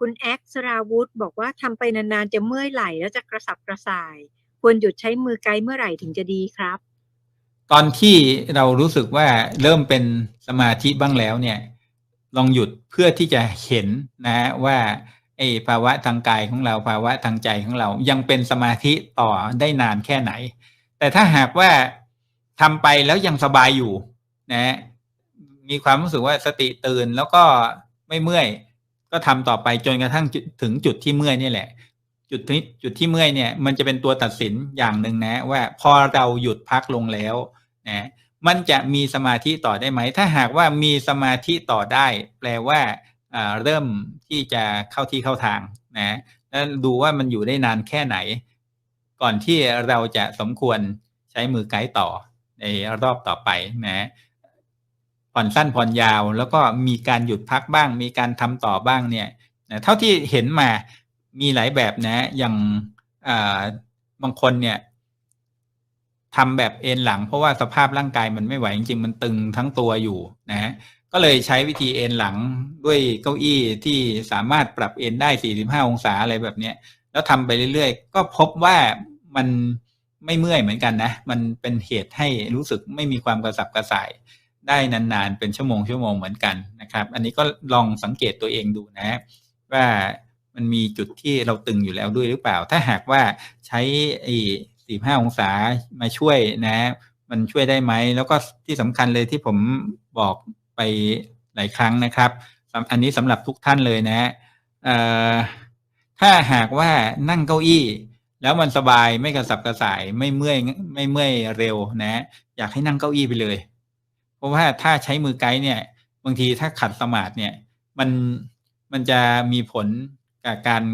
คุณแอ็กซ์ราวุธบอกว่าทำไปนานๆ จะเมื่อยไหล่แล้วจะกระสับกระส่าย ควรหยุดใช้มือไกด์เมื่อไหร่ถึงจะดีครับ ตอนที่เรารู้สึกว่าเริ่มเป็นสมาธิบ้างแล้วเนี่ย ลองหยุดเพื่อที่จะเห็นนะว่าไอ้ภาวะทางกายของเราภาวะทางใจของเรายังเป็นสมาธิต่อได้นานแค่ไหน แต่ถ้าหากว่าทำไปแล้วยังสบายอยู่นะมีความรู้สึกว่าสติตื่นแล้วก็ไม่เมื่อย ก็ทำต่อไปจนกระทั่งถึงจุดที่เมื่อยนี่แหละ จุดที่จุดที่เมื่อยเนี่ย มันจะเป็นตัวตัดสินอย่างหนึ่งนะ ว่าพอเราหยุดพักลงแล้วนะมันจะมีสมาธิต่อได้ไหม ถ้าหากว่ามีสมาธิต่อได้ แปลว่าเริ่มที่จะเข้าที่เข้าทางนะแล้วดูว่ามันอยู่ได้นานแค่ไหน ก่อนที่เราจะสมควรใช้มือไกด์ต่อในรอบต่อไปนะ ผ่อนสั้นผ่อนยาว แล้วก็มีการหยุดพักบ้าง มีการทำต่อบ้างเนี่ยเท่าที่เห็นมามีหลายแบบนะอย่างบางคนเนี่ยทำแบบเอ็นหลัง เพราะว่าสภาพร่างกายมันไม่ไหวจริงๆมันตึงทั้งตัวอยู่นะก็เลยใช้วิธีเอ็นหลังด้วยเก้าอี้ที่สามารถปรับเอ็นได้ 45 องศาอะไรแบบเนี้ยแล้วทำไปเรื่อยๆ ก็พบว่ามันไม่เมื่อยเหมือนกันนะ มันเป็นเหตุให้รู้สึกไม่มีความกระสับกระส่าย ได้นานๆ เป็นชั่วโมงชั่วโมงเหมือนกันนะครับ อันนี้ก็ลองสังเกตตัวเองดูนะว่ามันมีจุดที่เราตึงอยู่แล้วด้วยหรือเปล่า ถ้าหากว่าใช้ไอ้สี่ห้าองศามาช่วยนะ มันช่วยได้ไหม แล้วก็ที่สำคัญเลยที่ผมบอกไปหลายครั้งนะครับ อันนี้สำหรับทุกท่านเลยนะถ้าหากว่านั่งเก้าอี้ แล้วมันสบายไม่กระสับกระส่ายไม่เมื่อยไม่เมื่อยเร็วนะ อยากให้นั่งเก้าอี้ไปเลย เพราะว่าถ้าใช้มือไกด์เนี่ย บางทีถ้าขัดสมาธิเนี่ยมันมันจะมีผลกับการ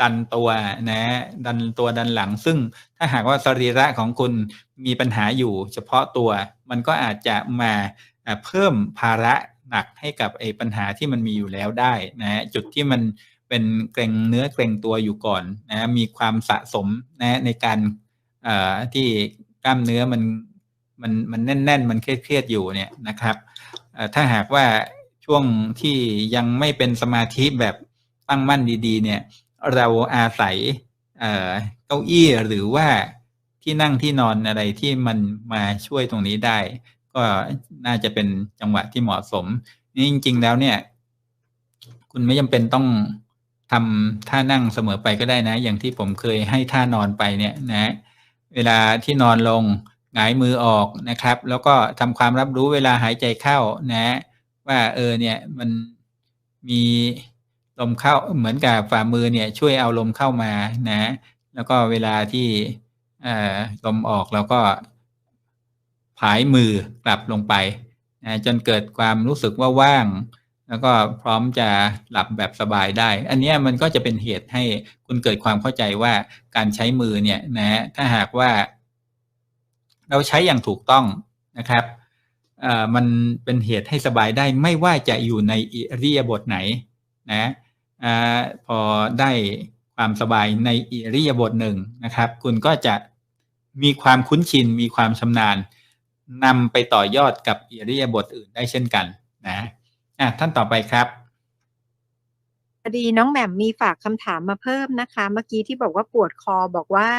ดันตัวนะ ดันตัวดันหลัง ซึ่งถ้าหากว่าสรีระของคุณมีปัญหาอยู่เฉพาะตัว มันก็อาจจะมาเพิ่มภาระหนักให้กับไอ้ปัญหาที่มันมีอยู่แล้วได้นะจุดที่มันเป็นเกรงเนื้อเกรงตัวอยู่ก่อนนะมีความสะสมนะในการที่กล้ามเนื้อมัน มันมันแน่น ๆ มันเครียดๆอยู่เนี่ยนะครับถ้าหากว่าช่วงที่ยังไม่เป็นสมาธิแบบตั้งมั่นดีๆ เนี่ย เราอาศัยเก้าอี้หรือว่าที่นั่งที่นอนอะไรที่มันมาช่วยตรงนี้ได้ ก็น่าจะเป็นจังหวะที่เหมาะสม นี่จริง ๆ แล้วเนี่ย คุณไม่จำเป็นต้องทำท่านั่งเสมอไปก็ได้นะ อย่างที่ผมเคยให้ท่านอนไปเนี่ยนะ เวลาที่นอนลง หงายมือออกนะครับ แล้วก็ทำความรับรู้เวลาหายใจเข้านะ ว่าเออเนี่ยมันมีลมเข้าเหมือนกับฝ่ามือเนี่ยช่วยเอาลมเข้ามานะ แล้วก็เวลาที่ลมออกเราก็ผายมือกลับลงไปนะจนเกิดความรู้สึกว่าว่าง แล้วก็พร้อมจะหลับแบบสบายได้ อันนี้มันก็จะเป็นเหตุให้คุณเกิดความเข้าใจว่าการใช้มือเนี่ยนะถ้าหากว่า เราใช้อย่างถูกต้องนะครับมันเป็นเหตุให้สบายได้ไม่ว่าจะอยู่ในอิริยาบถไหนนะอพอได้ความสบายในอิริยาบถหนึ่งนะครับ คุณก็จะมีความคุ้นชินมีความชำนาญนำไปต่อยอดกับอิริยาบถอื่นได้เช่นกันนะะท่านต่อไปครับ พอดีน้องแหม่มมีฝากคำถามมาเพิ่มนะคะ เมื่อกี้ที่บอกว่าปวดคอบอกว่า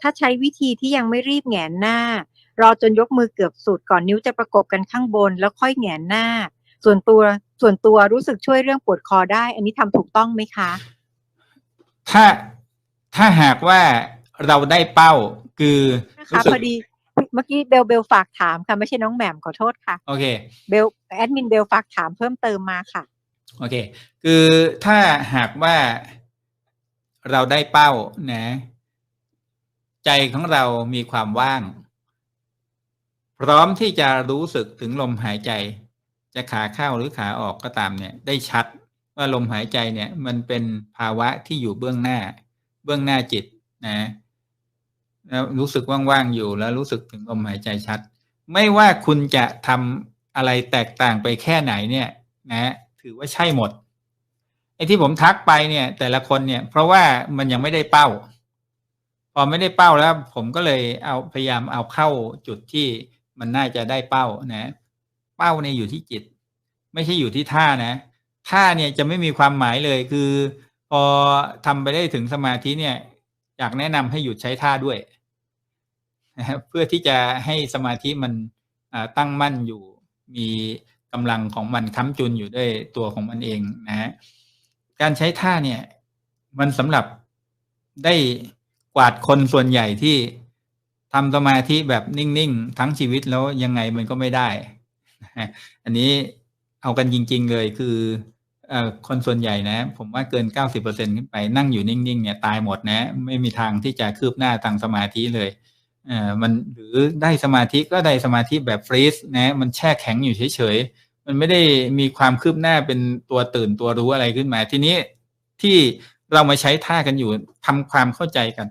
ถ้าใช้วิธีที่ยังไม่รีบแหงนหน้า รอจนยกมือเกือบสุดก่อนนิ้วจะประกบกันข้างบน แล้วค่อยแหงนหน้า ส่วนตัวส่วนตัวรู้สึกช่วยเรื่องปวดคอได้ อันนี้ทำถูกต้องไหมคะ ถ้าถ้าหากว่าเราได้เป้าคือนะคะพอดีเมื่อกี้เบลเบลฝากถามค่ะไม่ใช่น้องแหม่มขอโทษค่ะโอเคเบลแอดมินเบลฝากถามเพิ่มเติมมาค่ะ โอเค คือถ้าหากว่าเราได้เป้านะ ใจของเรามีความว่าง พร้อมที่จะรู้สึกถึงลมหายใจ จะขาเข้าหรือขาออกก็ตามเนี่ย ได้ชัดว่าลมหายใจเนี่ย มันเป็นภาวะที่อยู่เบื้องหน้า เบื้องหน้าจิตนะแล้วรู้สึกว่างๆอยู่แล้วรู้สึกถึงลมหายใจชัด ไม่ว่าคุณจะทำอะไรแตกต่างไปแค่ไหนเนี่ย นะ ถือว่าใช่หมดไอ้ที่ผมทักไปเนี่ย แต่ละคนเนี่ย เพราะว่ามันยังไม่ได้เป้า พอไม่ได้เป้าแล้ว ผมก็เลยเอาพยายามเอาเข้าจุดที่มันน่าจะได้เป้านะ เป้าเนี่ยอยู่ที่จิต ไม่ใช่อยู่ที่ท่านะท่าเนี่ยจะไม่มีความหมายเลยคือ พอทำไปได้ถึงสมาธิเนี่ยอยากแนะนำให้หยุดใช้ท่าด้วยนะเพื่อที่จะให้สมาธิมันตั้งมั่นอยู่มี กำลังของมันค้ำจุนอยู่ด้วยตัวของมันเองนะฮะการใช้ท่าเนี่ย มันสำหรับได้กวาดคนส่วนใหญ่ที่ทำสมาธิแบบนิ่งๆ ทั้งชีวิตแล้วยังไงมันก็ไม่ได้ อันนี้เอากันจริง ๆเลยคือคนส่วนใหญ่นะ ผมว่าเกินเก้าสิบเปอร์เซ็นขึ้นไปนั่งอยู่นิ่งๆเนี่ยตายหมดนะ ไม่มีทางที่จะคืบหน้าทางสมาธิเลยอ่ามันหรือได้สมาธิก็ได้สมาธิแบบฟรีซนะ มันแช่แข็งอยู่เฉยๆ มันไม่ได้มีความคืบหน้าเป็นตัวตื่นตัวรู้อะไรขึ้นมา ทีนี้ที่เรามาใช้ท่ากันอยู่ทำความเข้าใจกัน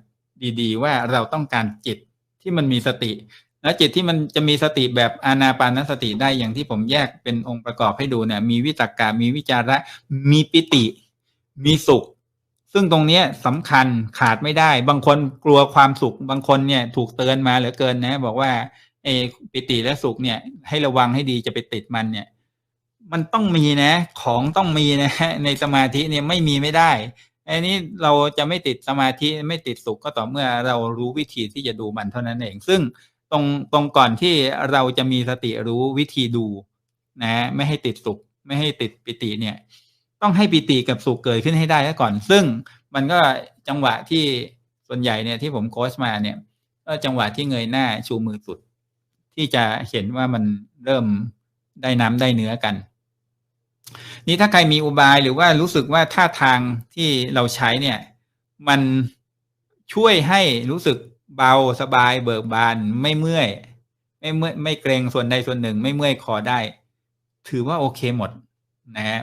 ดีๆ ว่าเราต้องการจิตที่มันมีสติ แล้วจิตที่มันจะมีสติแบบอานาปานสติได้อย่างที่ผมแยกเป็นองค์ประกอบให้ดูเนี่ย มีวิตกกามีวิจาระ มีปิติ มีสุข ซึ่งตรงนี้สำคัญขาดไม่ได้ บางคนกลัวความสุข บางคนเนี่ยถูกเตือนมาเหลือเกินนะ บอกว่าเอปิติและสุขเนี่ย ให้ระวังให้ดีจะไปติดมันเนี่ย มันต้องมีนะ ของต้องมีนะในสมาธิเนี่ยไม่มีไม่ได้อันนี้เราจะไม่ติดสมาธิไม่ติดสุขก็ต่อเมื่อเรารู้วิธีที่จะดูมันเท่านั้นเอง ซึ่งตรงตรงก่อนที่เราจะมีสติรู้วิธีดูนะ ไม่ให้ติดสุข ไม่ให้ติดปิติเนี่ย ต้องให้ปิติกับสุขเกิดขึ้นให้ได้ก่อน ซึ่งมันก็จังหวะที่ส่วนใหญ่เนี่ยที่ผมโค้ชมาเนี่ย ก็จังหวะที่เงยหน้าชูมือสุด ที่จะเห็นว่ามันเริ่มได้น้ำได้เนื้อกัน นี่ถ้าใครมีอุบายหรือว่ารู้สึกว่าท่าทางที่เราใช้เนี่ย มันช่วยให้รู้สึกเบาสบายเบิกบานไม่เมื่อย ไม่เมื่อยไม่เกรงส่วนใดส่วนหนึ่ง ไม่เมื่อยคอได้ ถือว่าโอเคหมดนะฮะ